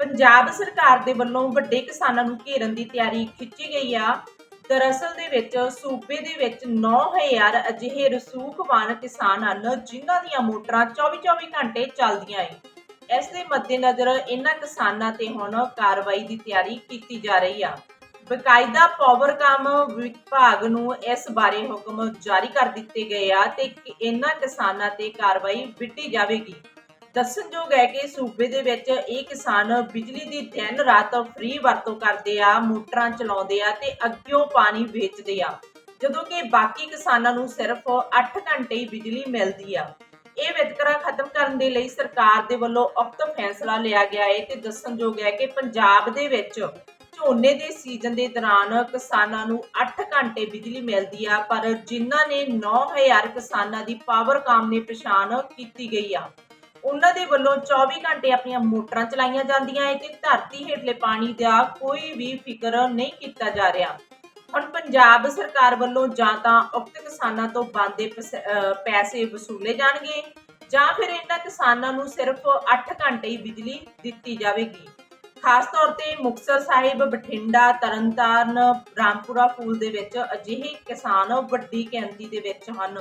ਪੰਜਾਬ ਸਰਕਾਰ ਦੇ ਵੱਲੋਂ ਵੱਡੇ ਕਿਸਾਨਾਂ ਨੂੰ ਘੇਰਨ ਦੀ ਤਿਆਰੀ ਖਿੱਚੀ ਗਈ ਆ। ਦਰਅਸਲ ਦੇ ਵਿੱਚ ਸੂਬੇ ਦੇ ਵਿੱਚ 9000 ਅਜਿਹੇ ਰਸੂਖਵਾਨ ਕਿਸਾਨ ਹਨ, ਜਿਨ੍ਹਾਂ ਦੀਆਂ ਮੋਟਰਾਂ 24-24 ਘੰਟੇ ਚੱਲਦੀਆਂ ਏ। ਇਸ ਦੇ ਮੱਦੇਨਜ਼ਰ ਇਹਨਾਂ ਕਿਸਾਨਾਂ ਤੇ ਹੁਣ ਕਾਰਵਾਈ ਦੀ ਤਿਆਰੀ ਕੀਤੀ ਜਾ ਰਹੀ ਆ। ਬਕਾਇਦਾ ਪਾਵਰਕਾਮ ਵਿਭਾਗ ਨੂੰ ਇਸ ਬਾਰੇ ਹੁਕਮ ਜਾਰੀ ਕਰ ਦਿੱਤੇ ਗਏ ਆ ਤੇ ਇਹਨਾਂ ਕਿਸਾਨਾਂ ਤੇ ਕਾਰਵਾਈ ਵਿੱਢੀ ਜਾਵੇਗੀ। ਦੱਸਣਯੋਗ ਹੈ ਕਿ ਸੂਬੇ ਦੇ ਵਿੱਚ ਇਹ ਕਿਸਾਨ ਬਿਜਲੀ ਦੀ ਦਿਨ ਰਾਤ ਫ੍ਰੀ ਵਰਤੋਂ ਕਰਦੇ ਆ, ਮੋਟਰਾਂ ਚਲਾਉਂਦੇ ਆ ਤੇ ਅੱਗਿਓਂ ਪਾਣੀ ਵੇਚਦੇ ਆ। ਜਦੋਂ ਕਿ ਬਾਕੀ ਕਿਸਾਨਾਂ ਨੂੰ ਸਿਰਫ 8 ਘੰਟੇ ਹੀ ਬਿਜਲੀ ਮਿਲਦੀ ਆ। ਇਹ ਵਿਤਕਰਾ ਖਤਮ ਕਰਨ ਦੇ ਲਈ ਸਰਕਾਰ ਦੇ ਵੱਲੋਂ ਉਕਤ ਫੈਸਲਾ ਲਿਆ ਗਿਆ ਹੈ ਤੇ ਦੱਸਣਯੋਗ ਹੈ ਕਿ ਪੰਜਾਬ ਦੇ ਵਿੱਚ ਝੋਨੇ ਦੇ ਸੀਜ਼ਨ ਦੇ ਦੌਰਾਨ ਕਿਸਾਨਾਂ ਨੂੰ 8 ਘੰਟੇ ਬਿਜਲੀ ਮਿਲਦੀ ਆ, ਪਰ ਜਿਨ੍ਹਾਂ ਨੇ 9000 ਕਿਸਾਨਾਂ ਦੀ ਪਾਵਰਕਾਮ ਨੇ ਪਛਾਣ ਕੀਤੀ ਗਈ ਆ। ਉਹਨਾਂ ਦੇ ਵੱਲੋਂ 24 ਘੰਟੇ ਆਪਣੀਆਂ ਮੋਟਰਾਂ ਚਲਾਈਆਂ ਜਾਂਦੀਆਂ ਹੈ ਤੇ ਧਰਤੀ ਹੇਠਲੇ ਪਾਣੀ ਦਾ ਕੋਈ ਵੀ ਫਿਕਰ ਨਹੀਂ ਕੀਤਾ ਜਾ ਰਿਹਾ। ਹੁਣ ਪੰਜਾਬ ਸਰਕਾਰ ਵੱਲੋਂ ਜਾਂ ਤਾਂ ਉਕਤ ਕਿਸਾਨਾਂ ਤੋਂ ਬੰਦੇ ਪੈਸੇ ਵਸੂਲੇ ਜਾਣਗੇ ਜਾਂ ਫਿਰ ਇਹਨਾਂ ਕਿਸਾਨਾਂ ਨੂੰ ਸਿਰਫ 8 ਘੰਟੇ ਹੀ ਬਿਜਲੀ ਦਿੱਤੀ ਜਾਵੇਗੀ। ਖਾਸ ਤੌਰ ਤੇ ਮੁਕਤਸਰ ਸਾਹਿਬ, ਬਠਿੰਡਾ, ਤਰਨਤਾਰਨ, ਰਾਮਪੁਰਾ ਫੂਲ ਦੇ ਵਿੱਚ ਅਜਿਹੇ ਕਿਸਾਨ ਵੱਡੀ ਗਿਣਤੀ ਦੇ ਵਿੱਚ ਹਨ।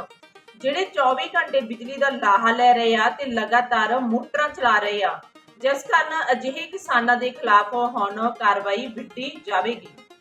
ਜਿਹੜੇ 24 ਘੰਟੇ ਬਿਜਲੀ ਦਾ ਲਾਹਾ ਲੈ ਰਹੇ ਆ ਤੇ ਲਗਾਤਾਰ ਮੋਟਰਾਂ ਚਲਾ ਰਹੇ ਆ। ਜਿਸ ਕਾਰਨ ਅਜਿਹੇ ਕਿਸਾਨਾਂ ਦੇ ਖਿਲਾਫ ਹੁਣ ਕਾਰਵਾਈ ਵਿੱਢੀ ਜਾਵੇਗੀ।